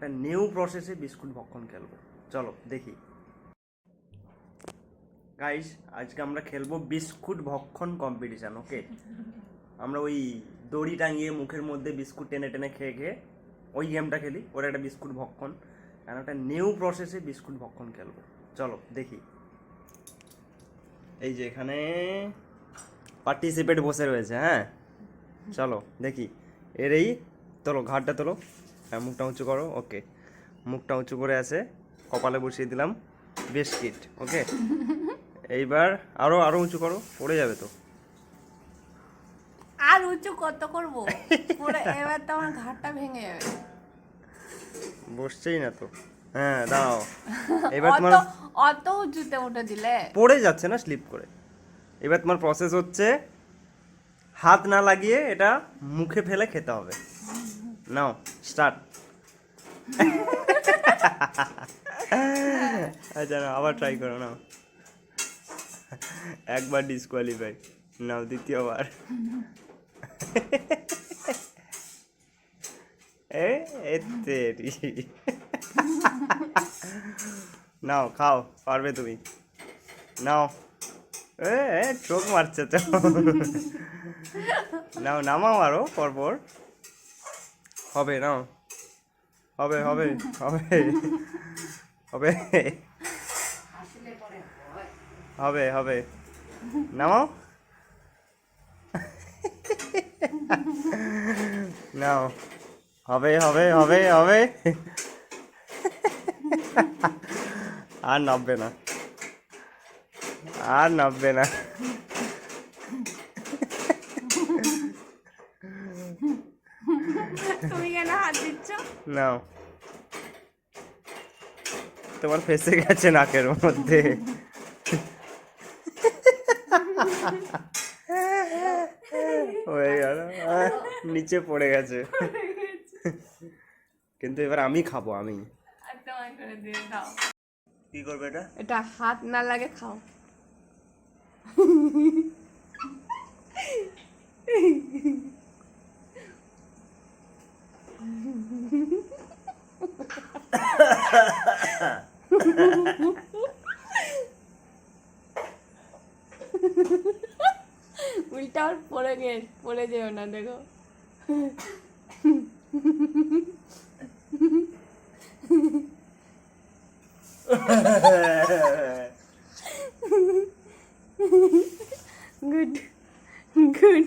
একটা নিউ প্রসেসে বিস্কুট ভক্ষণ খেলব। চলো, দেখি। গাইস আজকে আমরা খেলব বিস্কুট ভক্ষণ কম্পিটিশন ওকে আমরা ওই দড়ি টাঙিয়ে মুখের মধ্যে বিস্কুট টেনে টেনে খেয়ে খেয়ে ওই গেমটা খেলি, ওর একটা বিস্কুট ভক্ষণ। আর একটা নিউ প্রসেসে বিস্কুট ভক্ষণ খেলব। চলো, দেখি। এই যে এখানে পার্টিসিপেট বসে রয়েছে হ্যাঁ? চলো, দেখি। এর এই, তোলো ঘাটটা তোলো। হ্যাঁ মুখটা উঁচু করো ওকে মুখটা উঁচু করে আছে কপালে বসিয়ে দিলাম বিস্কিট ওকে এইবার আরও আরও উঁচু করো পড়ে যাবে তো। আর উঁচু কত করব? পুরো এবার তো আমার ঘাটটা ভেঙে যাবে। বসছেই না তো। হ্যাঁ দাও এবার তোমার অত উঁচুতে উঠে দিলে পড়ে যাচ্ছে না স্লিপ করে। এবার তোমার প্রসেস হচ্ছে হাত না লাগিয়ে এটা মুখে ফেলে খেতে হবে। নাও স্টার্ট আচ্ছা নাও আবার ট্রাই করো নাও। একবার ডিসকোয়ালিফাই নাও দ্বিতীয়বার। নাও খাও পারবে তুমি। নাও। এ এ, চোখ মারছে তো। নাও নামাও আরও পরপর। হবে নাও হবে হবে হবে হবে। হবে হবে। নামাও। নাও। হবে হবে হবে হবে। আর নামবে না। আর নামবে না। তুমি কেন হাত দিচ্ছ? নাও। তোমার ফেসে গেছে নাকের মধ্যে। হয়ে গেল। নিচে পড়ে গেছে। কিন্তু এবার আমি খাব আমি। কি করবে এটা? এটা হাত না লাগে খাও। উল্টা আর পড়ে গে পড়ে যেও না দেখো গুড গুড